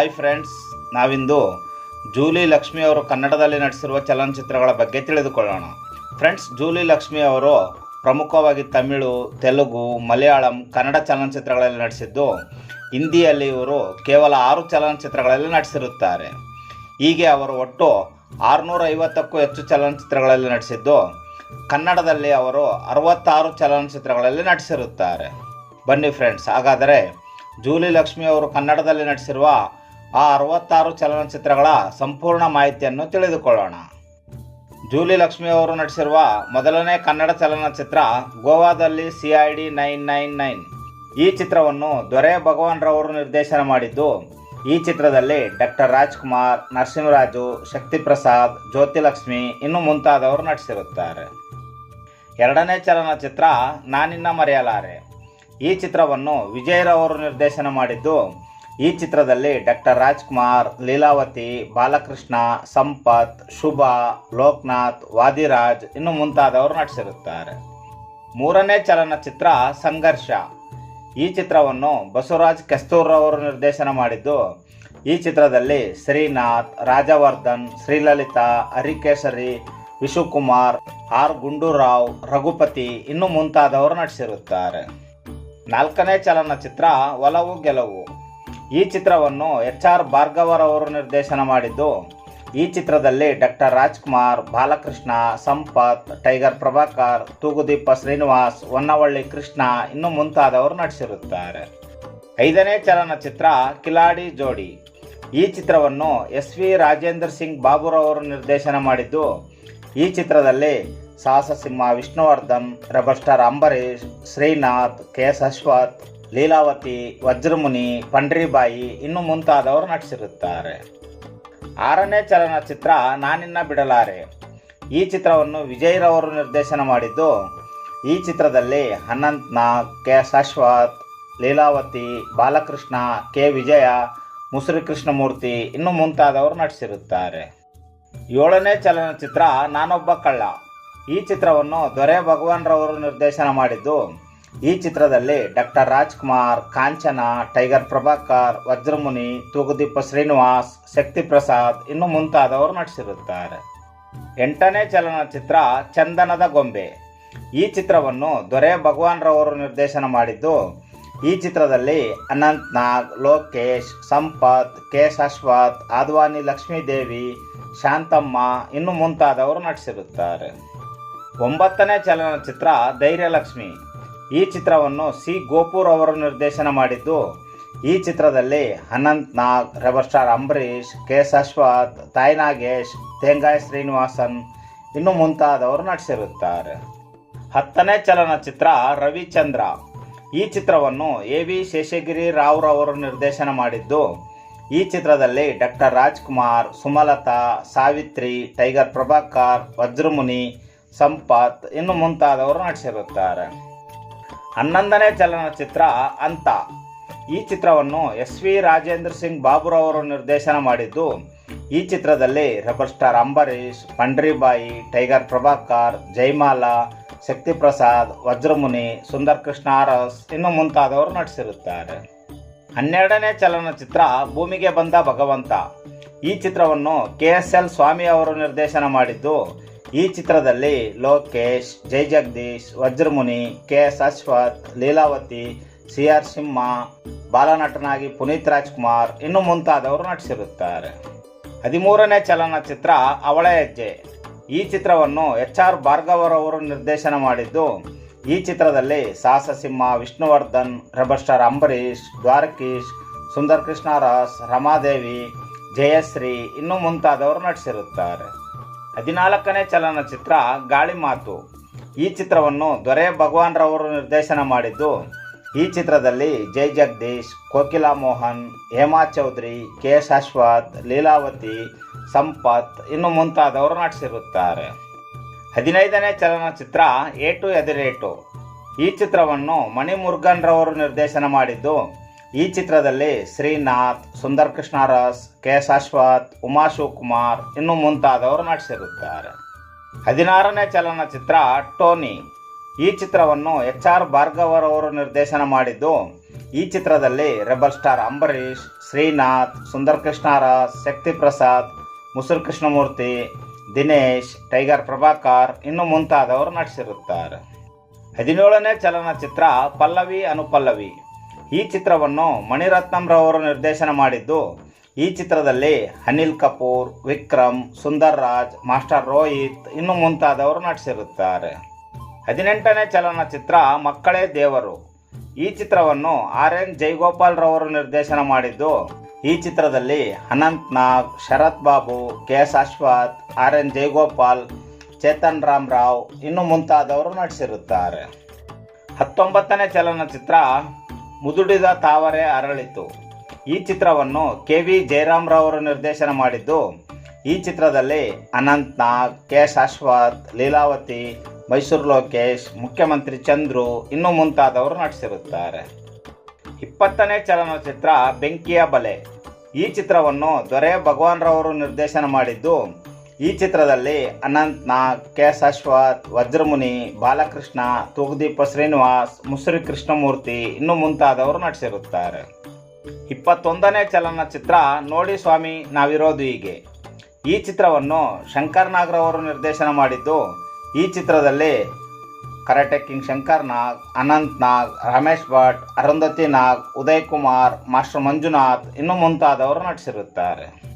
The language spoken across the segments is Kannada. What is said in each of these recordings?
ಹಾಯ್ ಫ್ರೆಂಡ್ಸ್ ನಾವಿಂದು ಜೂಲಿ ಲಕ್ಷ್ಮಿ ಅವರು ಕನ್ನಡದಲ್ಲಿ ನಟಿಸಿರುವ ಚಲನಚಿತ್ರಗಳ ಬಗ್ಗೆ ತಿಳಿದುಕೊಳ್ಳೋಣ. ಫ್ರೆಂಡ್ಸ್ ಜೂಲಿ ಲಕ್ಷ್ಮಿ ಅವರು ಪ್ರಮುಖವಾಗಿ ತಮಿಳು, ತೆಲುಗು, ಮಲಯಾಳಂ, ಕನ್ನಡ ಚಲನಚಿತ್ರಗಳಲ್ಲಿ ನಟಿಸಿದ್ದು, ಹಿಂದಿಯಲ್ಲಿ ಇವರು ಕೇವಲ ಆರು ಚಲನಚಿತ್ರಗಳಲ್ಲಿ ನಟಿಸಿರುತ್ತಾರೆ. ಹೀಗೆ ಅವರು ಒಟ್ಟು ಆರುನೂರ ಐವತ್ತಕ್ಕೂ ಹೆಚ್ಚು ಚಲನಚಿತ್ರಗಳಲ್ಲಿ ನಟಿಸಿದ್ದು, ಕನ್ನಡದಲ್ಲಿ ಅವರು ಅರವತ್ತಾರು ಚಲನಚಿತ್ರಗಳಲ್ಲಿ ನಟಿಸಿರುತ್ತಾರೆ. ಬನ್ನಿ ಫ್ರೆಂಡ್ಸ್ ಹಾಗಾದರೆ ಜೂಲಿ ಲಕ್ಷ್ಮಿ ಅವರು ಕನ್ನಡದಲ್ಲಿ ನಟಿಸಿರುವ ಆ ಅರವತ್ತಾರು ಚಲನಚಿತ್ರಗಳ ಸಂಪೂರ್ಣ ಮಾಹಿತಿಯನ್ನು ತಿಳಿದುಕೊಳ್ಳೋಣ. ಜೂಲಿ ಲಕ್ಷ್ಮಿ ಅವರು ನಟಿಸಿರುವ ಮೊದಲನೇ ಕನ್ನಡ ಚಲನಚಿತ್ರ ಗೋವಾದಲ್ಲಿ C I D nine nine nine. ಈ ಚಿತ್ರವನ್ನು ದೊರೆ ಭಗವಾನ್ ರವರು ನಿರ್ದೇಶನ ಮಾಡಿದ್ದು, ಈ ಚಿತ್ರದಲ್ಲಿ ಡಾಕ್ಟರ್ ರಾಜ್ಕುಮಾರ್, ನರಸಿಂಹರಾಜು ಶಕ್ತಿ ಪ್ರಸಾದ್ ಜ್ಯೋತಿ ಜ್ಯೋತಿಲಕ್ಷ್ಮಿ ಇನ್ನು ಮುಂತಾದವರು ನಟಿಸಿರುತ್ತಾರೆ. ಎರಡನೇ ಚಲನಚಿತ್ರ ನಾನಿನ್ನ ಮರೆಯಲಾರೆ. ಈ ಚಿತ್ರವನ್ನು ವಿಜಯ್ ರವರು ನಿರ್ದೇಶನ ಮಾಡಿದ್ದು ಈ ಚಿತ್ರದಲ್ಲಿ ಡಾಕ್ಟರ್ ರಾಜ್ಕುಮಾರ್, ಲೀಲಾವತಿ, ಬಾಲಕೃಷ್ಣ, ಸಂಪತ್, ಶುಭ, ಲೋಕನಾಥ್, ವಾದಿರಾಜ್ ಇನ್ನು ಮುಂತಾದವರು ನಟಿಸಿರುತ್ತಾರೆ. ಮೂರನೇ ಚಲನಚಿತ್ರ ಸಂಘರ್ಷ. ಈ ಚಿತ್ರವನ್ನು ಬಸವರಾಜ್ ಕೆಸ್ತೂರ್ರವರು ನಿರ್ದೇಶನ ಮಾಡಿದ್ದು, ಈ ಚಿತ್ರದಲ್ಲಿ ಶ್ರೀನಾಥ್, ರಾಜವರ್ಧನ್, ಶ್ರೀಲಲಿತಾ ಹರಿಕೇಶರಿ ವಿಶುಕುಮಾರ್, ಆರ್ ಗುಂಡೂರಾವ್, ರಘುಪತಿ ಇನ್ನು ಮುಂತಾದವರು ನಟಿಸಿರುತ್ತಾರೆ. ನಾಲ್ಕನೇ ಚಲನಚಿತ್ರ ಒಲವು ಗೆಲುವು. ಈ ಚಿತ್ರವನ್ನು ಎಚ್ ಆರ್ ಭಾರ್ಗವರವರು ನಿರ್ದೇಶನ ಮಾಡಿದ್ದು. ಈ ಚಿತ್ರದಲ್ಲಿ ಡಾಕ್ಟರ್ ರಾಜ್ಕುಮಾರ್, ಬಾಲಕೃಷ್ಣ, ಸಂಪತ್, ಟೈಗರ್ ಪ್ರಭಾಕರ್, ತೂಗುದೀಪ ಶ್ರೀನಿವಾಸ್, ಹೊನ್ನವಳ್ಳಿ ಕೃಷ್ಣ ಇನ್ನು ಮುಂತಾದವರು ನಟಿಸಿರುತ್ತಾರೆ. ಐದನೇ ಚಲನಚಿತ್ರ ಕಿಲಾಡಿ ಜೋಡಿ. ಈ ಚಿತ್ರವನ್ನು ಎಸ್ ವಿ ರಾಜೇಂದ್ರ ಸಿಂಗ್ ಬಾಬುರವರು ನಿರ್ದೇಶನ ಮಾಡಿದ್ದು. ಈ ಚಿತ್ರದಲ್ಲಿ Sahasa Simha Vishnuvardhan rebel star Ambareesh, Srinath, K S Ashwath Leelavathi, Vajramuni, Pandaribai ಇನ್ನು ಮುಂತಾದವರು ನಟಿಸಿರುತ್ತಾರೆ. ಆರನೇ ಚಲನಚಿತ್ರ ನಾನಿನ್ನ ಬಿಡಲಾರೆ. ಈ ಚಿತ್ರವನ್ನು ವಿಜಯ್ರವರು ನಿರ್ದೇಶನ ಮಾಡಿದ್ದು, ಈ ಚಿತ್ರದಲ್ಲಿ ಅನಂತ್ ನಾಗ್ ಕೆ ಶಾಶ್ವತ್, ಲೀಲಾವತಿ, ಬಾಲಕೃಷ್ಣ, ಕೆ ವಿಜಯ, ಮುಸುರಿ ಕೃಷ್ಣಮೂರ್ತಿ ಇನ್ನು ಮುಂತಾದವರು ನಟಿಸಿರುತ್ತಾರೆ. ಏಳನೇ ಚಲನಚಿತ್ರ ನಾನೊಬ್ಬ ಕಳ್ಳ. ಈ ಚಿತ್ರವನ್ನು ದೊರೆ ಭಗವಾನ್ರವರು ನಿರ್ದೇಶನ ಮಾಡಿದ್ದು ಈ ಚಿತ್ರದಲ್ಲಿ ಡಾಕ್ಟರ್ ರಾಜ್ಕುಮಾರ್, ಕಾಂಚನ, ಟೈಗರ್ ಪ್ರಭಾಕರ್, ವಜ್ರಮುನಿ, ತೂಗುದೀಪ ಶ್ರೀನಿವಾಸ್ ಶಕ್ತಿ ಪ್ರಸಾದ್ ಇನ್ನು ಮುಂತಾದವರು ನಟಿಸಿರುತ್ತಾರೆ. ಎಂಟನೇ ಚಲನಚಿತ್ರ ಚಂದನದ ಗೊಂಬೆ. ಈ ಚಿತ್ರವನ್ನು ದೊರೆ ಭಗವಾನ್ ರವರು ನಿರ್ದೇಶನ ಮಾಡಿದ್ದು, ಈ ಚಿತ್ರದಲ್ಲಿ ಅನಂತ್ ನಾಗ್ ಲೋಕೇಶ್, ಸಂಪತ್ ಕೆ ಶಾಶ್ವತ್ ಆದ್ವಾನಿ ಲಕ್ಷ್ಮೀದೇವಿ, ಶಾಂತಮ್ಮ ಇನ್ನು ಮುಂತಾದವರು ನಟಿಸಿರುತ್ತಾರೆ. ಒಂಬತ್ತನೇ ಚಲನಚಿತ್ರ ಧೈರ್ಯಲಕ್ಷ್ಮಿ. ಈ ಚಿತ್ರವನ್ನು ಸಿ ಗೋಪುರ್ ಅವರು ನಿರ್ದೇಶನ ಮಾಡಿದ್ದು, ಈ ಚಿತ್ರದಲ್ಲಿ Anant Nag, rebel star Ambareesh, K S Ashwath, Thayi Nagesh, Tengai Srinivasan ಇನ್ನು ಮುಂತಾದವರು ನಟಿಸಿರುತ್ತಾರೆ. ಹತ್ತನೇ ಚಲನಚಿತ್ರ ರವಿಚಂದ್ರ. ಈ ಚಿತ್ರವನ್ನು ಎ ವಿ ಶೇಷಗಿರಿ ರಾವ್ ರವರು ನಿರ್ದೇಶನ ಮಾಡಿದ್ದು, ಈ ಚಿತ್ರದಲ್ಲಿ ಡಾಕ್ಟರ್ ರಾಜ್ಕುಮಾರ್, ಸುಮಲತಾ, ಸಾವಿತ್ರಿ, ಟೈಗರ್ ಪ್ರಭಾಕರ್, ವಜ್ರಮುನಿ, ಸಂಪತ್ ಇನ್ನು ಮುಂತಾದವರು ನಟಿಸಿರುತ್ತಾರೆ. ಹನ್ನೊಂದನೇ ಚಲನಚಿತ್ರ ಅಂತ. ಈ ಚಿತ್ರವನ್ನು ಎಸ್ ವಿ ರಾಜೇಂದ್ರ ಸಿಂಗ್ ಬಾಬುರವರು ನಿರ್ದೇಶನ ಮಾಡಿದ್ದು. ಈ ಚಿತ್ರದಲ್ಲಿ rebel star Ambareesh, Pandaribai, tiger Prabhakar Jayamala Shaktiprasad, Vajramuni Sundar Krishna Urs ಇನ್ನು ಮುಂತಾದವರು ನಟಿಸಿರುತ್ತಾರೆ. ಹನ್ನೆರಡನೇ ಚಲನಚಿತ್ರ ಭೂಮಿಗೆ ಬಂದ ಭಗವಂತ. ಈ ಚಿತ್ರವನ್ನು ಕೆ ಎಸ್ ಎಲ್ ಸ್ವಾಮಿ ಅವರು ನಿರ್ದೇಶನ ಮಾಡಿದ್ದು. ಈ ಚಿತ್ರದಲ್ಲಿ Lokesh, Jai Jagadish, Vajramuni, K S Ashwath, Leelavathi, C R Simha, ಬಾಲನಟನಾಗಿ Puneeth Rajkumar ಇನ್ನು ಮುಂತಾದವರು ನಟಿಸಿರುತ್ತಾರೆ. ಹದಿಮೂರನೇ ಚಲನಚಿತ್ರ ಅವಳ ಹೆಜ್ಜೆ ಈ ಚಿತ್ರವನ್ನು ಎಚ್ ಆರ್ ಭಾರ್ಗವರವರು ನಿರ್ದೇಶನ ಮಾಡಿದ್ದು, ಈ ಚಿತ್ರದಲ್ಲಿ ಸಾಹಸ ಸಿಂಹ, ವಿಷ್ಣುವರ್ಧನ್ ರೆಬಸ್ಟಾರ್ ಅಂಬರೀಷ್, ದ್ವಾರಕೀಶ್ ಸುಂದರ್ ಕೃಷ್ಣ ರಾಸ್, ರಮಾದೇವಿ, ಜಯಶ್ರೀ ಇನ್ನು ಮುಂತಾದವರು ನಟಿಸಿರುತ್ತಾರೆ. ಹದಿನಾಲ್ಕನೇ ಚಲನಚಿತ್ರ ಗಾಳಿ ಮಾತು. ಈ ಚಿತ್ರವನ್ನು ದೊರೆ ಭಗವಾನ್ ರವರು ನಿರ್ದೇಶನ ಮಾಡಿದ್ದು. ಈ ಚಿತ್ರದಲ್ಲಿ ಜೈ ಜಗದೀಶ್, ಕೋಕಿಲಾ ಮೋಹನ್, ಹೇಮಾ ಚೌಧರಿ, ಕೆ ಅಶ್ವಥ್, ಲೀಲಾವತಿ, ಸಂಪತ್ ಇನ್ನು ಮುಂತಾದವರು ನಟಿಸಿರುತ್ತಾರೆ. ಹದಿನೈದನೇ ಚಲನಚಿತ್ರ ಏಟು ಎದಿರೇಟು. ಈ ಚಿತ್ರವನ್ನು ಮಣಿ ಮುರುಗನ್ ರವರು ನಿರ್ದೇಶನ ಮಾಡಿದ್ದು. ಈ ಚಿತ್ರದಲ್ಲಿ ಶ್ರೀನಾಥ್ ಸುಂದರ್ ಕೃಷ್ಣರಾಸ್ ಕೆ ಎಸ್ ಅಶ್ವಥ್, ಉಮಾ ಶಿವಕುಮಾರ್ ಇನ್ನು ಮುಂತಾದವರು ನಟಿಸಿರುತ್ತಾರೆ. ಹದಿನಾರನೇ ಚಲನಚಿತ್ರ ಟೋನಿ. ಈ ಚಿತ್ರವನ್ನು ಎಚ್ ಆರ್ ಭಾರ್ಗವರವರು ನಿರ್ದೇಶನ ಮಾಡಿದ್ದು, ಈ ಚಿತ್ರದಲ್ಲಿ rebel star Ambareesh, Srinath Sundar Krishna Urs Shakti Prasad Musuru Krishnamurthy Dinesh, tiger Prabhakar ಇನ್ನು ಮುಂತಾದವರು ನಟಿಸಿರುತ್ತಾರೆ. ಹದಿನೇಳನೇ ಚಲನಚಿತ್ರ ಪಲ್ಲವಿ ಅನುಪಲ್ಲವಿ. ಈ ಚಿತ್ರವನ್ನು ಮಣಿರತ್ನಂರವರು ನಿರ್ದೇಶನ ಮಾಡಿದ್ದು. ಈ ಚಿತ್ರದಲ್ಲಿ ಅನಿಲ್ ಕಪೂರ್, ವಿಕ್ರಮ್, ಸುಂದರ್ ರಾಜ್, ಮಾಸ್ಟರ್ ರೋಹಿತ್ ಇನ್ನು ಮುಂತಾದವರು ನಟಿಸಿರುತ್ತಾರೆ. ಹದಿನೆಂಟನೇ ಚಲನಚಿತ್ರ ಮಕ್ಕಳೇ ದೇವರು. ಈ ಚಿತ್ರವನ್ನು ಆರ್ ಎನ್ ಜೈಗೋಪಾಲ್ ರವರು ನಿರ್ದೇಶನ ಮಾಡಿದ್ದು. ಈ ಚಿತ್ರದಲ್ಲಿ Anant Nag, Sharath Babu, K S Ashwath, R N Jaigopal, Chetan Ram Rao ಇನ್ನು ಮುಂತಾದವರು ನಟಿಸಿರುತ್ತಾರೆ. ಹತ್ತೊಂಬತ್ತನೇ ಚಲನಚಿತ್ರ ಮುದುಡಿದ ತಾವರೆ ಅರಳಿತು. ಈ ಚಿತ್ರವನ್ನು ಕೆ ವಿ ಜಯರಾಮ್ರವರು ನಿರ್ದೇಶನ ಮಾಡಿದ್ದು, ಈ ಚಿತ್ರದಲ್ಲಿ ಅನಂತ್ ನಾಗ್ ಕೆ ಶಾಶ್ವತ್ ಲೀಲಾವತಿ, ಮೈಸೂರು ಲೋಕೇಶ್, ಮುಖ್ಯಮಂತ್ರಿ ಚಂದ್ರು ಇನ್ನೂ ಮುಂತಾದವರು ನಟಿಸಿರುತ್ತಾರೆ. ಇಪ್ಪತ್ತನೇ ಚಲನಚಿತ್ರ ಬೆಂಕಿಯ ಬಲೆ. ಈ ಚಿತ್ರವನ್ನು ದೊರೆ ಭಗವಾನ್ ರವರು ನಿರ್ದೇಶನ ಮಾಡಿದ್ದು ಈ ಚಿತ್ರದಲ್ಲಿ ಅನಂತ್ ನಾಗ್ ಕೆ ಎಸ್ ಅಶ್ವಥ್, ವಜ್ರಮುನಿ, ಬಾಲಕೃಷ್ಣ, ತೂಗುದೀಪ ಶ್ರೀನಿವಾಸ್, ಮುಸುರಿ ಕೃಷ್ಣಮೂರ್ತಿ ಇನ್ನು ಮುಂತಾದವರು ನಟಿಸಿರುತ್ತಾರೆ. ಇಪ್ಪತ್ತೊಂದನೇ ಚಲನಚಿತ್ರ ನೋಡಿ ಸ್ವಾಮಿ, ನಾವಿರೋದು ಹೀಗೆ. ಈ ಚಿತ್ರವನ್ನು ಶಂಕರ್ ನಾಗ್ರವರು ನಿರ್ದೇಶನ ಮಾಡಿದ್ದು. ಈ ಚಿತ್ರದಲ್ಲಿ karate king Shankar Nag, Anant Nag, Ramesh Bhat, Arundhati Nag, Uday Kumar, master Manjunath ಇನ್ನು ಮುಂತಾದವರು ನಟಿಸಿರುತ್ತಾರೆ.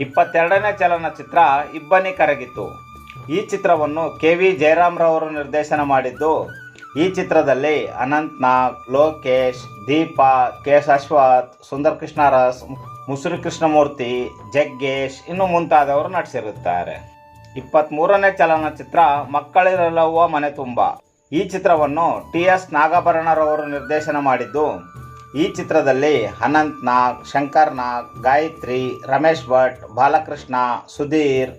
ಇಪ್ಪತ್ತೆರಡನೇ ಚಲನಚಿತ್ರ ಇಬ್ಬನಿ ಕರಗಿತು. ಈ ಚಿತ್ರವನ್ನು ಕೆ ವಿ ಜಯರಾಮ್ರವರು ನಿರ್ದೇಶನ ಮಾಡಿದ್ದು. ಈ ಚಿತ್ರದಲ್ಲಿ ಅನಂತ್ ನಾಗ್, ಲೋಕೇಶ್, ದೀಪಾ, ಕೆ ಅಶ್ವಥ್ ಸುಂದರ್ ಕೃಷ್ಣರಸ್ ಮುಸುರು ಕೃಷ್ಣಮೂರ್ತಿ ಜಗ್ಗೇಶ್ ಇನ್ನು ಮುಂತಾದವರು ನಟಿಸಿರುತ್ತಾರೆ. ಇಪ್ಪತ್ತ್ಮೂರನೇ ಚಲನಚಿತ್ರ ಮಕ್ಕಳಿರಲವ್ವ ಮನೆ ತುಂಬ. ಈ ಚಿತ್ರವನ್ನು ಟಿ ಎಸ್ ನಾಗಾಭರಣರವರು ನಿರ್ದೇಶನ ಮಾಡಿದ್ದು. ಈ ಚಿತ್ರದಲ್ಲಿ ಅನಂತ್ ನಾಗ್ ಶಂಕರ್ ನಾಗ್ ಗಾಯತ್ರಿ, ರಮೇಶ್ ಭಟ್, ಬಾಲಕೃಷ್ಣ, ಸುಧೀರ್,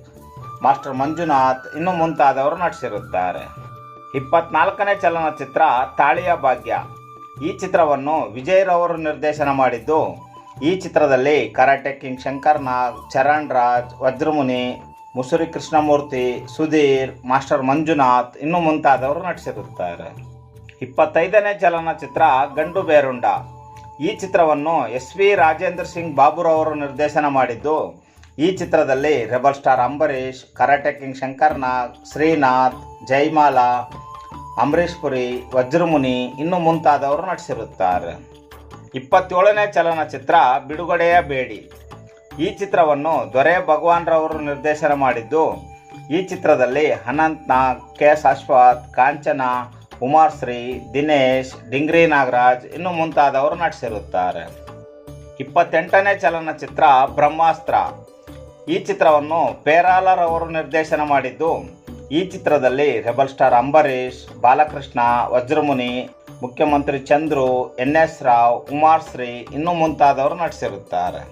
ಮಾಸ್ಟರ್ ಮಂಜುನಾಥ್ ಇನ್ನು ಮುಂತಾದವರು ನಟಿಸಿರುತ್ತಾರೆ. ಇಪ್ಪತ್ನಾಲ್ಕನೇ ಚಲನಚಿತ್ರ ತಾಳಿಯ ಭಾಗ್ಯ. ಈ ಚಿತ್ರವನ್ನು ವಿಜಯ್ ರವರು ನಿರ್ದೇಶನ ಮಾಡಿದ್ದು, ಈ ಚಿತ್ರದಲ್ಲಿ karate king Shankar Nag Charan Raj, Vajramuni, Musuri Krishnamurthy, Sudheer, master Manjunath ಇನ್ನು ಮುಂತಾದವರು ನಟಿಸಿರುತ್ತಾರೆ. ಇಪ್ಪತ್ತೈದನೇ ಚಲನಚಿತ್ರ ಗಂಡು ಬೇರುಂಡ. ಈ ಚಿತ್ರವನ್ನು ಎಸ್ ವಿ ರಾಜೇಂದ್ರ ಸಿಂಗ್ ಬಾಬುರವರು ನಿರ್ದೇಶನ ಮಾಡಿದ್ದು. ಈ ಚಿತ್ರದಲ್ಲಿ rebel star Ambareesh, karate king Shankar Nag Srinath Jayamala Ambareesh Puri, Vajramuni ಇನ್ನು ಮುಂತಾದವರು ನಟಿಸಿರುತ್ತಾರೆ. ಇಪ್ಪತ್ತೇಳನೇ ಚಲನಚಿತ್ರ ಬಿಡುಗಡೆಯ ಬೇಡಿ. ಈ ಚಿತ್ರವನ್ನು ದೊರೆ ಭಗವಾನ್ ರವರು ನಿರ್ದೇಶನ ಮಾಡಿದ್ದು. ಈ ಚಿತ್ರದಲ್ಲಿ ಅನಂತ್ನಾಗ್, ಕೆ ಎಸ್ ಅಶ್ವಥ್, ಕಾಂಚನ ಉಮಾಶ್ರೀ ದಿನೇಶ್, ಡಿಂಗ್ರಿ ನಾಗರಾಜ್ ಇನ್ನು ಮುಂತಾದವರು ನಟಿಸಿರುತ್ತಾರೆ. ಇಪ್ಪತ್ತೆಂಟನೇ ಚಲನಚಿತ್ರ ಬ್ರಹ್ಮಾಸ್ತ್ರ. ಈ ಚಿತ್ರವನ್ನು ಪೇರಾಲರವರು ನಿರ್ದೇಶನ ಮಾಡಿದ್ದು, ಈ ಚಿತ್ರದಲ್ಲಿ rebel star Ambareesh, Balakrishna, Vajramuni, Mukhyamantri Chandru, N S Rao Kumarashree ಇನ್ನು ಮುಂತಾದವರು ನಟಿಸಿರುತ್ತಾರೆ.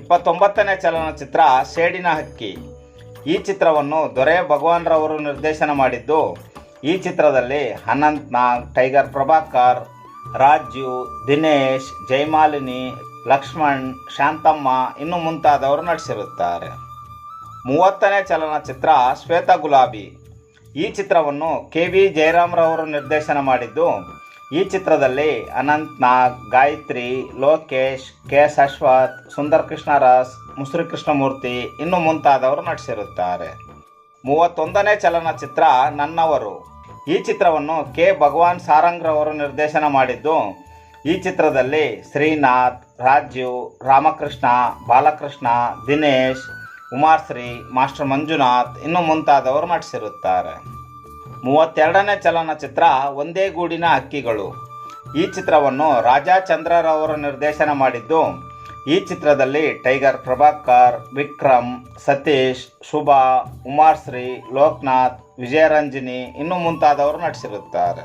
ಇಪ್ಪತ್ತೊಂಬತ್ತನೇ ಚಲನಚಿತ್ರ ಶೇಡಿನ ಹಕ್ಕಿ. ಈ ಚಿತ್ರವನ್ನು ದೊರೆ ಭಗವಾನ್ ರವರು ನಿರ್ದೇಶನ ಮಾಡಿದ್ದು ಈ ಚಿತ್ರದಲ್ಲಿ ಅನಂತ್ ನಾಗ್ ಟೈಗರ್ ಪ್ರಭಾಕರ್, ರಾಜು, ದಿನೇಶ್, ಜಯಮಾಲಿನಿ, ಲಕ್ಷ್ಮಣ್, ಶಾಂತಮ್ಮ ಇನ್ನು ಮುಂತಾದವರು ನಟಿಸಿರುತ್ತಾರೆ. ಮೂವತ್ತನೇ ಚಲನಚಿತ್ರ ಶ್ವೇತ ಗುಲಾಬಿ. ಈ ಚಿತ್ರವನ್ನು ಕೆ ವಿ ಜಯರಾಮ್ರವರು ನಿರ್ದೇಶನ ಮಾಡಿದ್ದು, ಈ ಚಿತ್ರದಲ್ಲಿ ಅನಂತ್ ನಾಗ್ ಗಾಯತ್ರಿ, ಲೋಕೇಶ್ ಕೆ ಎಸ್ ಅಶ್ವಥ್, ಸುಂದರ್ ಕೃಷ್ಣರಾಸ್ ಮುಸುರಿ ಕೃಷ್ಣಮೂರ್ತಿ ಇನ್ನು ಮುಂತಾದವರು ನಟಿಸಿರುತ್ತಾರೆ. ಮೂವತ್ತೊಂದನೇ ಚಲನಚಿತ್ರ ನನ್ನವರು. ಈ ಚಿತ್ರವನ್ನು ಕೆ. ಭಗವಾನ್ ಸಾರಂಗ್ರವರು ನಿರ್ದೇಶನ ಮಾಡಿದ್ದು. ಈ ಚಿತ್ರದಲ್ಲಿ ಶ್ರೀನಾಥ್ ರಾಜೀವ್ ರಾಮಕೃಷ್ಣ, ಬಾಲಕೃಷ್ಣ, ದಿನೇಶ್, ಉಮಾಶ್ರೀ, ಮಾಸ್ಟರ್ ಮಂಜುನಾಥ್ ಇನ್ನು ಮುಂತಾದವರು ನಟಿಸಿರುತ್ತಾರೆ. ಮೂವತ್ತೆರಡನೇ ಚಲನಚಿತ್ರ ಒಂದೇ ಗೂಡಿನ ಹಕ್ಕಿಗಳು. ಈ ಚಿತ್ರವನ್ನು ರಾಜಾ ಚಂದ್ರರವರು ನಿರ್ದೇಶನ ಮಾಡಿದ್ದು. ಈ ಚಿತ್ರದಲ್ಲಿ ಟೈಗರ್ ಪ್ರಭಾಕರ್, ವಿಕ್ರಮ್, ಸತೀಶ್, ಶುಭಾ, ಉಮಾಶ್ರೀ, ಲೋಕನಾಥ್ ವಿಜಯರಂಜನಿ ಇನ್ನು ಮುಂತಾದವರು ನಟಿಸಿರುತ್ತಾರೆ.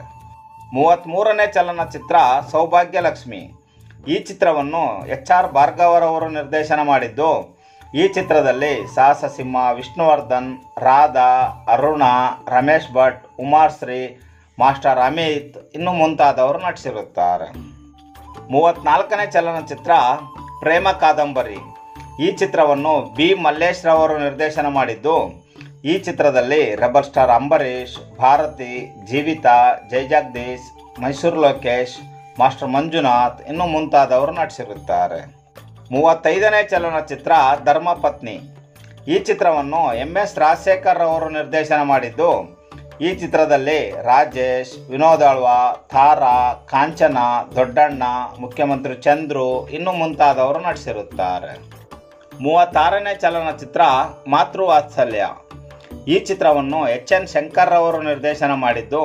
ಮೂವತ್ತ್ಮೂರನೇ ಚಲನಚಿತ್ರ ಸೌಭಾಗ್ಯಲಕ್ಷ್ಮಿ ಈ ಚಿತ್ರವನ್ನು ಎಚ್ ಆರ್ ಭಾರ್ಗವರವರು ನಿರ್ದೇಶನ ಮಾಡಿದ್ದು, ಈ ಚಿತ್ರದಲ್ಲಿ ಸಾಹಸ ಸಿಂಹ ವಿಷ್ಣುವರ್ಧನ್, ರಾಧಾ, ಅರುಣ, ರಮೇಶ್ ಭಟ್, ಉಮಾಶ್ರೀ, ಮಾಸ್ಟರ್ ಅಮಿತ್ ಇನ್ನು ಮುಂತಾದವರು ನಟಿಸಿರುತ್ತಾರೆ. ಮೂವತ್ನಾಲ್ಕನೇ ಚಲನಚಿತ್ರ ಪ್ರೇಮ ಕಾದಂಬರಿ. ಈ ಚಿತ್ರವನ್ನು ಬಿ ಮಲ್ಲೇಶ್ರವರು ನಿರ್ದೇಶನ ಮಾಡಿದ್ದು ಈ ಚಿತ್ರದಲ್ಲಿ rubber star Ambareesh Bharathi, Jeevitha Jai Jagadish Mysore Lokesh, master Manjunath ಇನ್ನು ಮುಂತಾದವರು ನಟಿಸಿರುತ್ತಾರೆ. ಮೂವತ್ತೈದನೇ ಚಲನಚಿತ್ರ ಧರ್ಮಪತ್ನಿ ಈ ಚಿತ್ರವನ್ನು ಎಂ ಎಸ್ ರಾಜಶೇಖರ್ ಅವರು ನಿರ್ದೇಶನ ಮಾಡಿದ್ದು, ಈ ಚಿತ್ರದಲ್ಲಿ ರಾಜೇಶ್, ವಿನೋದ್ ಅಳ್ವ, ತಾರಾ, ಕಾಂಚನ, ದೊಡ್ಡಣ್ಣ, ಮುಖ್ಯಮಂತ್ರಿ ಚಂದ್ರು ಇನ್ನು ಮುಂತಾದವರು ನಟಿಸಿರುತ್ತಾರೆ. ಮೂವತ್ತಾರನೇ ಚಲನಚಿತ್ರ ಮಾತೃವಾತ್ಸಲ್ಯ. ಈ ಚಿತ್ರವನ್ನು ಎಚ್ ಎನ್ ಶಂಕರ್ ಅವರು ನಿರ್ದೇಶನ ಮಾಡಿದ್ದು.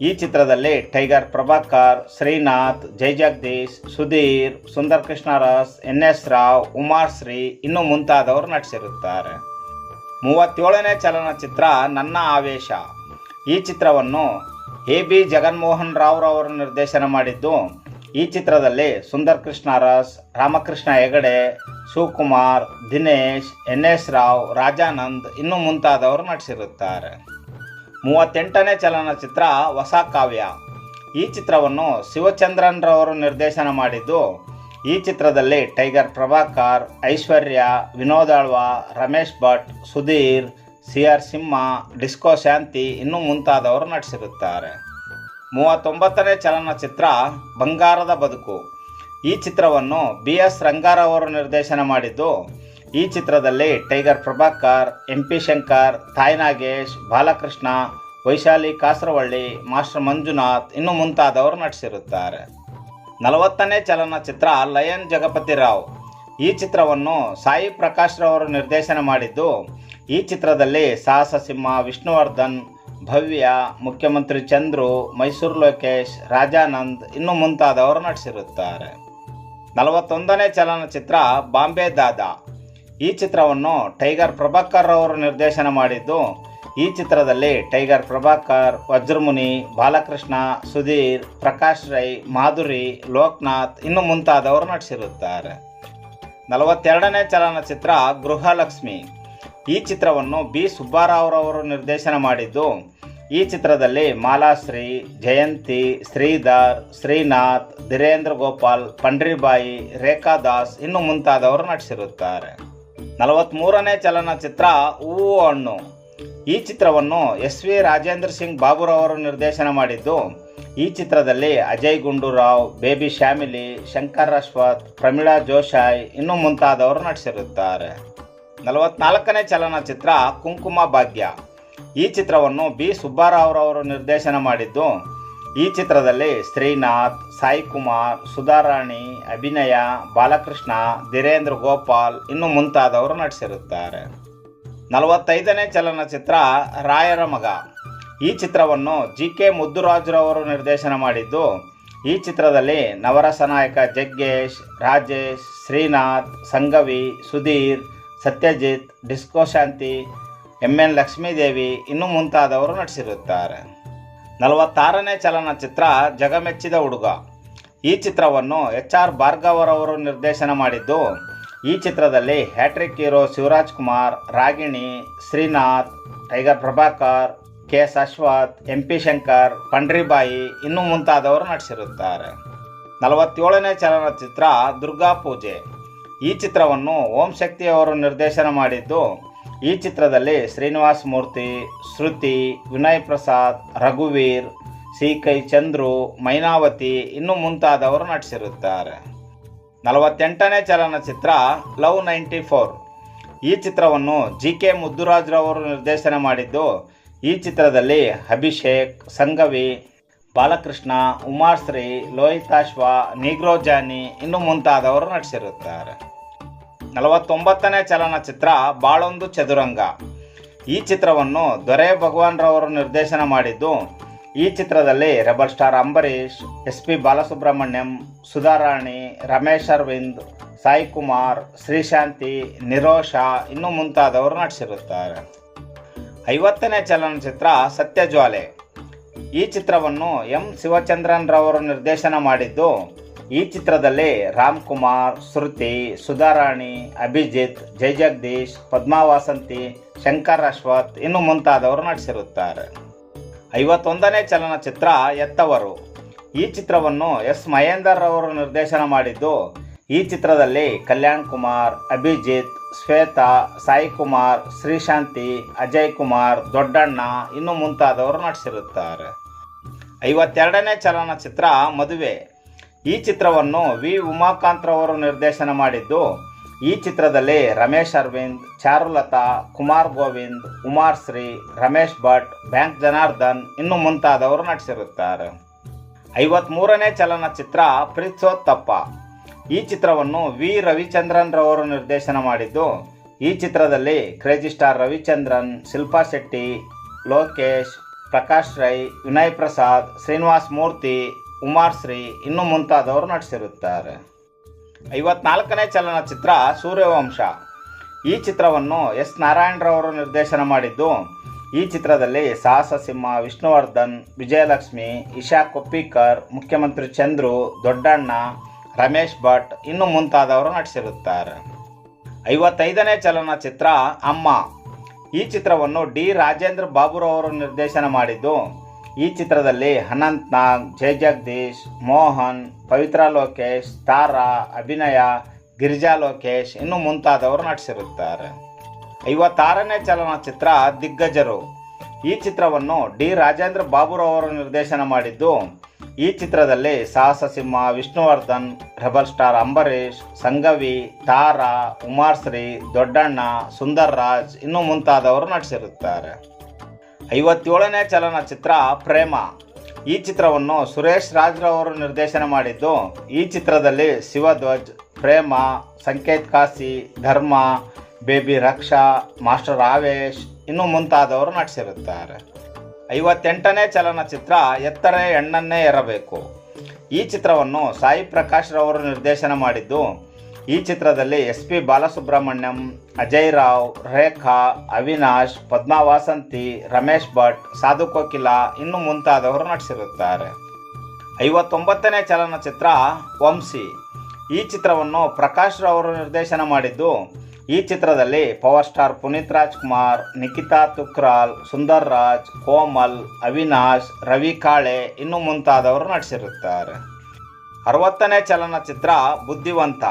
ಈ ಚಿತ್ರದಲ್ಲಿ tiger Prabhakar, Srinath, Jai Jagadish, Sudheer, Sundar Krishna Urs N S Rao, Umashree ಇನ್ನೂ ಮುಂತಾದವರು ನಟಿಸಿರುತ್ತಾರೆ. ಮೂವತ್ತೇಳನೇ ಚಲನಚಿತ್ರ ನನ್ನ ಆವೇಶ. ಈ ಚಿತ್ರವನ್ನು ಎ ಬಿ ಜಗನ್ಮೋಹನ್ ರಾವ್ ರವರು ನಿರ್ದೇಶನ ಮಾಡಿದ್ದು. ಈ ಚಿತ್ರದಲ್ಲಿ ಸುಂದರ್ ಕೃಷ್ಣ ರಾಮಕೃಷ್ಣ ಹೆಗಡೆ ಶಿವಕುಮಾರ್, ದಿನೇಶ್, ಎನ್ ಎಸ್ ರಾವ್, ರಾಜಾನಂದ್ ಇನ್ನು ಮುಂತಾದವರು ನಟಿಸಿರುತ್ತಾರೆ. ಮೂವತ್ತೆಂಟನೇ ಚಲನಚಿತ್ರ ಹೊಸ ಕಾವ್ಯ. ಈ ಚಿತ್ರವನ್ನು ಶಿವಚಂದ್ರನ್ ರವರು ನಿರ್ದೇಶನ ಮಾಡಿದ್ದು, ಈ ಚಿತ್ರದಲ್ಲಿ tiger Prabhakar, Aishwarya, Vinod Alva Ramesh Bhat, Sudheer, C R Simha, disco Shanti ಇನ್ನು ಮುಂತಾದವರು ನಟಿಸಿರುತ್ತಾರೆ. ಮೂವತ್ತೊಂಬತ್ತನೇ ಚಲನಚಿತ್ರ ಬಂಗಾರದ ಬದುಕು. ಈ ಚಿತ್ರವನ್ನು ಬಿ ಎಸ್ ರಂಗಾರವರು ನಿರ್ದೇಶನ ಮಾಡಿದ್ದು, ಈ ಚಿತ್ರದಲ್ಲಿ tiger Prabhakar, M P Shankar, Thayi Nagesh, Balakrishna, Vaishali Kasaravalli, master Manjunath ಇನ್ನು ಮುಂತಾದವರು ನಟಿಸಿರುತ್ತಾರೆ. ನಲವತ್ತನೇ ಚಲನಚಿತ್ರ ಲಯನ್ ಜಗಪತಿ ರಾವ್. ಈ ಚಿತ್ರವನ್ನು ಸಾಯಿ ಪ್ರಕಾಶ್ ರವರು ನಿರ್ದೇಶನ ಮಾಡಿದ್ದು, ಈ ಚಿತ್ರದಲ್ಲಿ ಸಾಹಸ ಸಿಂಹ ವಿಷ್ಣುವರ್ಧನ್, ಭವ್ಯ, ಮುಖ್ಯಮಂತ್ರಿ ಚಂದ್ರು, ಮೈಸೂರು ಲೋಕೇಶ್, ರಾಜಾನಂದ್ ಇನ್ನು ಮುಂತಾದವರು ನಟಿಸಿರುತ್ತಾರೆ. ನಲವತ್ತೊಂದನೇ ಚಲನಚಿತ್ರ ಬಾಂಬೆ ದಾದಾ. ಈ ಚಿತ್ರವನ್ನು ಟೈಗರ್ ಪ್ರಭಾಕರ್ ಅವರು ನಿರ್ದೇಶನ ಮಾಡಿದ್ದು, ಈ ಚಿತ್ರದಲ್ಲಿ ಟೈಗರ್ ಪ್ರಭಾಕರ್, ವಜ್ರಮುನಿ, ಬಾಲಕೃಷ್ಣ, ಸುಧೀರ್, ಪ್ರಕಾಶ್ ರೈ, ಮಾಧುರಿ, ಲೋಕನಾಥ್ ಇನ್ನು ಮುಂತಾದವರು ನಟಿಸಿರುತ್ತಾರೆ. ನಲವತ್ತೆರಡನೇ ಚಲನಚಿತ್ರ ಗೃಹಲಕ್ಷ್ಮಿ. ಈ ಚಿತ್ರವನ್ನು ಬಿ. ಸುಬ್ಬಾರಾವ್ರವರು ನಿರ್ದೇಶನ ಮಾಡಿದ್ದು ಈ ಚಿತ್ರದಲ್ಲಿ ಮಾಲಾಶ್ರೀ, ಜಯಂತಿ, ಶ್ರೀಧರ್, ಶ್ರೀನಾಥ್, ಧೀರೇಂದ್ರ ಗೋಪಾಲ್, ಪಂಡ್ರಿಬಾಯಿ, ರೇಖಾ ದಾಸ್ ಇನ್ನು ಮುಂತಾದವರು ನಟಿಸಿರುತ್ತಾರೆ. ನಲವತ್ತ್ಮೂರನೇ ಚಲನಚಿತ್ರ ಹೂವು ಹಣ್ಣು. ಈ ಚಿತ್ರವನ್ನು ಎಸ್ ವಿ ರಾಜೇಂದ್ರ ಸಿಂಗ್ ಬಾಬುರವರು ನಿರ್ದೇಶನ ಮಾಡಿದ್ದು, ಈ ಚಿತ್ರದಲ್ಲಿ ಅಜಯ್ ಗುಂಡೂರಾವ್, ಬೇಬಿ ಶ್ಯಾಮಿಲಿ, ಶಂಕರ್ ಅಶ್ವಥ್ ಪ್ರಮೀಳಾ ಜೋಶಾಯ್ ಇನ್ನು ಮುಂತಾದವರು ನಟಿಸಿರುತ್ತಾರೆ. ನಲವತ್ನಾಲ್ಕನೇ ಚಲನಚಿತ್ರ ಕುಂಕುಮ ಭಾಗ್ಯ. ಈ ಚಿತ್ರವನ್ನು ಬಿ. ಸುಬ್ಬಾರಾವ್ರವರು ನಿರ್ದೇಶನ ಮಾಡಿದ್ದು. ಈ ಚಿತ್ರದಲ್ಲಿ ಶ್ರೀನಾಥ್ ಸಾಯಿ ಕುಮಾರ್ ಸುಧಾರಾಣಿ, ಅಭಿನಯ, ಬಾಲಕೃಷ್ಣ, ಧೀರೇಂದ್ರ ಗೋಪಾಲ್ ಇನ್ನು ಮುಂತಾದವರು ನಟಿಸಿರುತ್ತಾರೆ. ನಲವತ್ತೈದನೇ ಚಲನಚಿತ್ರ ರಾಯರ ಮಗ. ಈ ಚಿತ್ರವನ್ನು ಜಿ. ಕೆ. ಮುದ್ದುರಾಜ್ರವರು ನಿರ್ದೇಶನ ಮಾಡಿದ್ದು. ಈ ಚಿತ್ರದಲ್ಲಿ ನವರಸ ನಾಯಕ Jaggesh, Rajesh, Srinath, Sangavi, Sudheer, Satyajit, disco Shanti M N Lakshmidevi ಇನ್ನು ಮುಂತಾದವರು ನಟಿಸಿರುತ್ತಾರೆ. ನಲವತ್ತಾರನೇ ಚಲನಚಿತ್ರ ಜಗಮೆಚ್ಚಿದ ಹುಡುಗ. ಈ ಚಿತ್ರವನ್ನು ಎಚ್ ಆರ್ ಭಾರ್ಗವರವರು ನಿರ್ದೇಶನ ಮಾಡಿದ್ದು, ಈ ಚಿತ್ರದಲ್ಲಿ hattrick hero Shivaraj Kumar, Ragini, Srinath, tiger Prabhakar, K Ashwath, M P Shankar, Pandaribai ಇನ್ನು ಮುಂತಾದವರು ನಟಿಸಿರುತ್ತಾರೆ. ನಲವತ್ತೇಳನೇ ಚಲನಚಿತ್ರ ದುರ್ಗಾ ಪೂಜೆ. ಈ ಚಿತ್ರವನ್ನು ಓಂ ಶಕ್ತಿಯವರು ನಿರ್ದೇಶನ ಮಾಡಿದ್ದು ಈ ಚಿತ್ರದಲ್ಲಿ ಶ್ರೀನಿವಾಸ್ ಮೂರ್ತಿ, ಶ್ರುತಿ, ವಿನಯ್ ಪ್ರಸಾದ್, ರಘುವೀರ್ ಸಿ ಕೈ ಚಂದ್ರು, ಮೈನಾವತಿ ಇನ್ನು ಮುಂತಾದವರು ನಟಿಸಿರುತ್ತಾರೆ. ನಲವತ್ತೆಂಟನೇ ಚಲನಚಿತ್ರ ಲವ್ ನೈಂಟಿ ಫೋರ್. ಈ ಚಿತ್ರವನ್ನು ಜಿ ಕೆ ಮುದ್ದುರಾಜ್ರವರು ನಿರ್ದೇಶನ ಮಾಡಿದ್ದು, ಈ ಚಿತ್ರದಲ್ಲಿ ಅಭಿಷೇಕ್, ಸಂಗವಿ, ಬಾಲಕೃಷ್ಣ, ಉಮಾಶ್ರೀ, ಲೋಹಿತಾಶ್ವ, ನೀಗ್ರೋ ಜಾನಿ ಇನ್ನು ಮುಂತಾದವರು ನಟಿಸಿರುತ್ತಾರೆ. ನಲವತ್ತೊಂಬತ್ತನೇ ಚಲನಚಿತ್ರ ಬಾಳೊಂದು ಚದುರಂಗ. ಈ ಚಿತ್ರವನ್ನು ದೊರೆ ಭಗವಾನ್ ರವರು ನಿರ್ದೇಶನ ಮಾಡಿದ್ದು, ಈ ಚಿತ್ರದಲ್ಲಿ rebel star Ambareesh S P Balasubrahmanyam, Sudharani, Ramesh Aravind, Sai Kumar, Srishanthi, Nirosha ಇನ್ನೂ ಮುಂತಾದವರು ನಟಿಸಿರುತ್ತಾರೆ. ಐವತ್ತನೇ ಚಲನಚಿತ್ರ ಸತ್ಯಜ್ವಾಲೆ ಈ ಚಿತ್ರವನ್ನು ಎಂ. ಶಿವಚಂದ್ರನ್ ರವರು ನಿರ್ದೇಶನ ಮಾಡಿದ್ದು ಈ ಚಿತ್ರದಲ್ಲಿ ರಾಮ್ ಕುಮಾರ್ ಶ್ರುತಿ, ಸುಧಾರಾಣಿ, ಅಭಿಜಿತ್, ಜೈ ಜಗದೀಶ್, ಪದ್ಮಾವಾಸಂತಿ, ಶಂಕರ್ ಅಶ್ವಥ್ ಇನ್ನು ಮುಂತಾದವರು ನಟಿಸಿರುತ್ತಾರೆ. ಐವತ್ತೊಂದನೇ ಚಲನಚಿತ್ರ ಎತ್ತವರು. ಈ ಚಿತ್ರವನ್ನು ಎಸ್. ಮಹೇಂದರ್ ಅವರು ನಿರ್ದೇಶನ ಮಾಡಿದ್ದು, ಈ ಚಿತ್ರದಲ್ಲಿ ಕಲ್ಯಾಣ್ ಕುಮಾರ್, ಅಭಿಜಿತ್, ಶ್ವೇತಾ, ಸಾಯಿ ಕುಮಾರ್, ಶ್ರೀಶಾಂತಿ, ಅಜಯ್ ಕುಮಾರ್, ದೊಡ್ಡಣ್ಣ ಇನ್ನು ಮುಂತಾದವರು ನಟಿಸಿರುತ್ತಾರೆ. ಐವತ್ತೆರಡನೇ ಚಲನಚಿತ್ರ ಮದುವೆ. ಈ ಚಿತ್ರವನ್ನು ವಿ. ಉಮಾಕಾಂತ್ರವರು ನಿರ್ದೇಶನ ಮಾಡಿದ್ದು. ಈ ಚಿತ್ರದಲ್ಲಿ ರಮೇಶ್ ಅರವಿಂದ್, ಚಾರುಲತಾ, ಕುಮಾರ್ ಗೋವಿಂದ್ ಕುಮಾರ್ ಶ್ರೀ, ರಮೇಶ್ ಭಟ್, ಬ್ಯಾಂಕ್ ಜನಾರ್ದನ್ ಇನ್ನು ಮುಂತಾದವರು ನಟಿಸಿರುತ್ತಾರೆ. ಐವತ್ಮೂರನೇ ಚಲನಚಿತ್ರ ಪ್ರೀತ್ಸೋತ್ತಪ್ಪ. ಈ ಚಿತ್ರವನ್ನು ವಿ. ರವಿಚಂದ್ರನ್ ರವರು ನಿರ್ದೇಶನ ಮಾಡಿದ್ದು. ಈ ಚಿತ್ರದಲ್ಲಿ ಕ್ರೇಜಿ ಸ್ಟಾರ್ ರವಿಚಂದ್ರನ್, ಶಿಲ್ಪಾ ಶೆಟ್ಟಿ, ಲೋಕೇಶ್, ಪ್ರಕಾಶ್ ರೈ, ವಿನಯ್ ಪ್ರಸಾದ್, ಶ್ರೀನಿವಾಸ್ ಮೂರ್ತಿ ಇನ್ನೂ ಇನ್ನು ಮುಂತಾದವರು ನಟಿಸಿರುತ್ತಾರೆ. ಐವತ್ನಾಲ್ಕನೇ ಚಲನಚಿತ್ರ ಸೂರ್ಯವಂಶ. ಈ ಚಿತ್ರವನ್ನು ಎಸ್ ನಾರಾಯಣರವರು ನಿರ್ದೇಶನ ಮಾಡಿದ್ದು. ಈ ಚಿತ್ರದಲ್ಲಿ ಸಾಹಸ ಸಿಂಹ, ವಿಷ್ಣುವರ್ಧನ್, ವಿಜಯಲಕ್ಷ್ಮಿ, ಇಶಾ ಕೊಪ್ಪಿಕರ್, ಮುಖ್ಯಮಂತ್ರಿ ಚಂದ್ರು, ದೊಡ್ಡಣ್ಣ, ರಮೇಶ್ ಭಟ್ ಇನ್ನು ಮುಂತಾದವರು ನಟಿಸಿರುತ್ತಾರೆ. ಐವತ್ತೈದನೇ ಚಲನಚಿತ್ರ ಅಮ್ಮ. ಈ ಚಿತ್ರವನ್ನು ಡಿ ರಾಜೇಂದ್ರ ಬಾಬುರವರು ನಿರ್ದೇಶನ ಮಾಡಿದ್ದು. ಈ ಚಿತ್ರದಲ್ಲಿ ಅನಂತ್ ನಾಗ್ ಜಗದೀಶ್, ಮೋಹನ್, ಪವಿತ್ರ ಲೋಕೇಶ್, ತಾರಾ, ಅಭಿನಯ, ಗಿರಿಜಾ ಲೋಕೇಶ್ ಇನ್ನು ಮುಂತಾದವರು ನಟಿಸಿರುತ್ತಾರೆ. ಐವತ್ತಾರನೇ ಚಲನಚಿತ್ರ ದಿಗ್ಗಜರು. ಈ ಚಿತ್ರವನ್ನು ಡಿ ರಾಜೇಂದ್ರ ಬಾಬುರವರು ನಿರ್ದೇಶನ ಮಾಡಿದ್ದು, ಈ ಚಿತ್ರದಲ್ಲಿ ಸಾಹಸ ಸಿಂಹ Vishnuvardhan, rebel star Ambareesh Sangavi, Tara Umashree Doddanna, Sundar Raj ಇನ್ನು ಮುಂತಾದವರು ನಟಿಸಿರುತ್ತಾರೆ. ಐವತ್ತೇಳನೇ ಚಲನಚಿತ್ರ ಪ್ರೇಮ. ಈ ಚಿತ್ರವನ್ನು ಸುರೇಶ್ ರಾಜ್ರವರು ನಿರ್ದೇಶನ ಮಾಡಿದ್ದು, ಈ ಚಿತ್ರದಲ್ಲಿ ಶಿವಧ್ವಜ್, ಪ್ರೇಮ, ಸಂಕೇತ್ ಕಾಸಿ, ಧರ್ಮ, ಬೇಬಿ ರಕ್ಷಾ, ಮಾಸ್ಟರ್ ಆವೇಶ್ ಇನ್ನು ಮುಂತಾದವರು ನಟಿಸಿರುತ್ತಾರೆ. ಐವತ್ತೆಂಟನೇ ಚಲನಚಿತ್ರ ಎತ್ತರೆ ಎಣ್ಣನ್ನೇ ಇರಬೇಕು ಈ ಚಿತ್ರವನ್ನು ಸಾಯಿ ಪ್ರಕಾಶ್ ರವರು ನಿರ್ದೇಶನ ಮಾಡಿದ್ದು ಈ ಚಿತ್ರದಲ್ಲಿ ಎಸ್ ಪಿ ಬಾಲಸುಬ್ರಹ್ಮಣ್ಯಂ, ಅಜಯ್ ರಾವ್, ರೇಖಾ, ಅವಿನಾಶ್ ಪದ್ಮಾ ವಾಸಂತಿ ರಮೇಶ್ ಭಟ್, ಸಾಧು ಕೋಕಿಲ ಇನ್ನು ಮುಂತಾದವರು ನಟಿಸಿರುತ್ತಾರೆ. ಐವತ್ತೊಂಬತ್ತನೇ ಚಲನಚಿತ್ರ ವಂಶಿ. ಈ ಚಿತ್ರವನ್ನು ಪ್ರಕಾಶ್ ರವರು ನಿರ್ದೇಶನ ಮಾಡಿದ್ದು, ಈ ಚಿತ್ರದಲ್ಲಿ ಪವರ್ ಸ್ಟಾರ್ ಪುನೀತ್ ರಾಜ್ಕುಮಾರ್ ನಿಖಿತಾ ತುಕ್ರಾಲ್, ಸುಂದರ್ ರಾಜ್, ಕೋಮಲ್, ಅವಿನಾಶ್, ರವಿ ಕಾಳೆ ಇನ್ನು ಮುಂತಾದವರು ನಟಿಸಿರುತ್ತಾರೆ. ಅರವತ್ತನೇ ಚಲನಚಿತ್ರ ಬುದ್ಧಿವಂತ.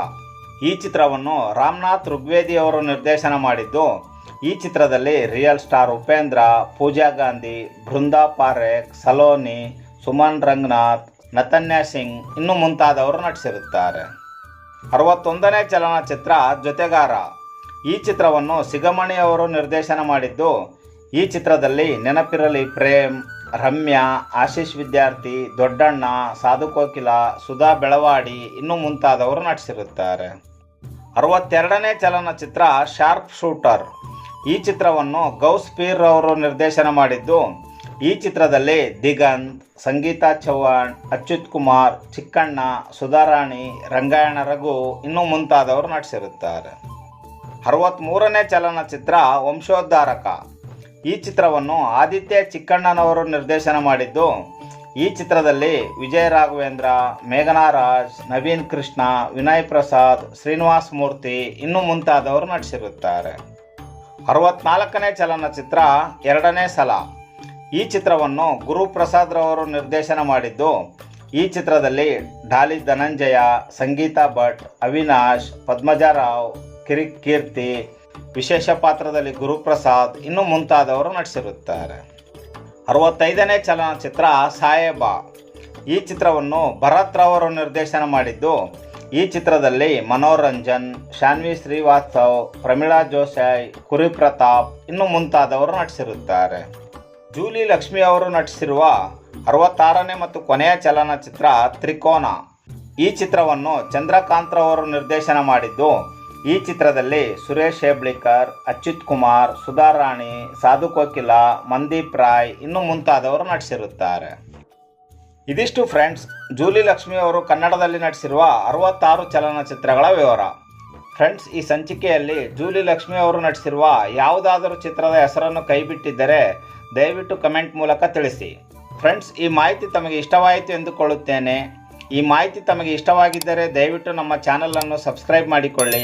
ಈ ಚಿತ್ರವನ್ನು ರಾಮನಾಥ್ ಋಗ್ವೇದಿ ಅವರು ನಿರ್ದೇಶನ ಮಾಡಿದ್ದು. ಈ ಚಿತ್ರದಲ್ಲಿ ರಿಯಲ್ ಸ್ಟಾರ್ ಉಪೇಂದ್ರ, ಪೂಜಾ ಗಾಂಧಿ, ಬೃಂದಾ ಪಾರೇಖ್ ಸಲೋನಿ, ಸುಮನ್ ರಂಗನಾಥ್, ನತನ್ಯ ಸಿಂಗ್ ಇನ್ನು ಮುಂತಾದವರು ನಟಿಸಿರುತ್ತಾರೆ. ಅರವತ್ತೊಂದನೇ ಚಲನಚಿತ್ರ ಜೊತೆಗಾರ. ಈ ಚಿತ್ರವನ್ನು ಸಿಗಮಣಿ ಅವರು ನಿರ್ದೇಶನ ಮಾಡಿದ್ದು. ಈ ಚಿತ್ರದಲ್ಲಿ ನೆನಪಿರಲಿ ಪ್ರೇಮ್, ರಮ್ಯಾ, ಆಶೀಶ್ ವಿದ್ಯಾರ್ಥಿ, ದೊಡ್ಡಣ್ಣ, ಸಾಧು ಕೋಕಿಲ, ಸುಧಾ ಬೆಳವಾಡಿ ಇನ್ನು ಮುಂತಾದವರು ನಟಿಸಿರುತ್ತಾರೆ. ಅರವತ್ತೆರಡನೇ ಚಲನಚಿತ್ರ ಶಾರ್ಪ್ ಶೂಟರ್. ಈ ಚಿತ್ರವನ್ನು ಗೌಸ್ ಪೀರ್ ಅವರು ನಿರ್ದೇಶನ ಮಾಡಿದ್ದು. ಈ ಚಿತ್ರದಲ್ಲಿ ದಿಗಂತ್, ಸಂಗೀತಾ ಚೌಹಾಣ್, ಅಚ್ಯುತ್ ಕುಮಾರ್, ಚಿಕ್ಕಣ್ಣ, ಸುಧಾರಾಣಿ, ರಂಗಾಯಣ ರಘು ಇನ್ನೂ ಮುಂತಾದವರು ನಟಿಸಿರುತ್ತಾರೆ. ಅರವತ್ತ್ಮೂರನೇ ಚಲನಚಿತ್ರ ವಂಶೋದ್ಧಾರಕ. ಈ ಚಿತ್ರವನ್ನು ಆದಿತ್ಯ ಚಿಕ್ಕಣ್ಣನವರು ನಿರ್ದೇಶನ ಮಾಡಿದ್ದು. ಈ ಚಿತ್ರದಲ್ಲಿ ವಿಜಯ ರಾಘವೇಂದ್ರ, ಮೇಘನಾ ರಾಜ್, ನವೀನ್ ಕೃಷ್ಣ, ವಿನಯ್ ಪ್ರಸಾದ್, ಶ್ರೀನಿವಾಸ್ ಮೂರ್ತಿ ಇನ್ನು ಮುಂತಾದವರು ನಟಿಸಿರುತ್ತಾರೆ. ಅರವತ್ನಾಲ್ಕನೇ ಚಲನಚಿತ್ರ ಎರಡನೇ ಸಲ. ಈ ಚಿತ್ರವನ್ನು ಗುರುಪ್ರಸಾದ್ ರವರು ನಿರ್ದೇಶನ ಮಾಡಿದ್ದು, ಈ ಚಿತ್ರದಲ್ಲಿ ಡಾಲಿ ಧನಂಜಯ, ಸಂಗೀತಾ ಭಟ್, ಅವಿನಾಶ್ ಪದ್ಮಜಾರಾವ್ ಕಿರಿ, ಕೀರ್ತಿ, ವಿಶೇಷ ಪಾತ್ರದಲ್ಲಿ ಗುರುಪ್ರಸಾದ್ ಇನ್ನು ಮುಂತಾದವರು ನಟಿಸಿರುತ್ತಾರೆ. ಅರವತ್ತೈದನೇ ಚಲನಚಿತ್ರ ಸಾಹೇಬ. ಈ ಚಿತ್ರವನ್ನು ಭರತ್ ರವರು ನಿರ್ದೇಶನ ಮಾಡಿದ್ದು, ಈ ಚಿತ್ರದಲ್ಲಿ ಮನೋರಂಜನ್, ಶಾನ್ವಿ ಶ್ರೀವಾಸ್ತವ್, ಪ್ರಮೀಳಾ ಜೋಶಾಯ್, ಕುರಿ ಪ್ರತಾಪ್ ಇನ್ನು ಮುಂತಾದವರು ನಟಿಸಿರುತ್ತಾರೆ. ಜೂಲಿ ಲಕ್ಷ್ಮಿ ಅವರು ನಟಿಸಿರುವ ಅರವತ್ತಾರನೇ ಮತ್ತು ಕೊನೆಯ ಚಲನಚಿತ್ರ ತ್ರಿಕೋನ. ಈ ಚಿತ್ರವನ್ನು ಚಂದ್ರಕಾಂತ್ ರವರು ನಿರ್ದೇಶನ ಮಾಡಿದ್ದು ಈ ಚಿತ್ರದಲ್ಲಿ ಸುರೇಶ್ ಹೆಬ್ಳಿಕರ್, ಅಚ್ಯುತ್ ಕುಮಾರ್ ಸುಧಾರಾಣಿ ಸಾಧು ಕೋಕಿಲ, ಮಂದೀಪ್ ರಾಯ್ ಇನ್ನು ಮುಂತಾದವರು ನಟಿಸಿರುತ್ತಾರೆ. ಇದಿಷ್ಟು ಫ್ರೆಂಡ್ಸ್ ಜೂಲಿ ಲಕ್ಷ್ಮಿ ಅವರು ಕನ್ನಡದಲ್ಲಿ ನಟಿಸಿರುವ ಅರವತ್ತಾರು ಚಲನಚಿತ್ರಗಳ ವಿವರ. ಫ್ರೆಂಡ್ಸ್ ಈ ಸಂಚಿಕೆಯಲ್ಲಿ ಜೂಲಿ ಲಕ್ಷ್ಮಿ ಅವರು ನಟಿಸಿರುವ ಯಾವುದಾದರೂ ಚಿತ್ರದ ಹೆಸರನ್ನು ಕೈಬಿಟ್ಟಿದ್ದರೆ ದಯವಿಟ್ಟು ಕಮೆಂಟ್ ಮೂಲಕ ತಿಳಿಸಿ. ಫ್ರೆಂಡ್ಸ್ ಈ ಮಾಹಿತಿ ತಮಗೆ ಇಷ್ಟವಾಯಿತು ಎಂದುಕೊಳ್ಳುತ್ತೇನೆ. ಈ ಮಾಹಿತಿ ತಮಗೆ ಇಷ್ಟವಾಗಿದ್ದರೆ ದಯವಿಟ್ಟು ನಮ್ಮ ಚಾನಲನ್ನು ಸಬ್ಸ್ಕ್ರೈಬ್ ಮಾಡಿಕೊಳ್ಳಿ.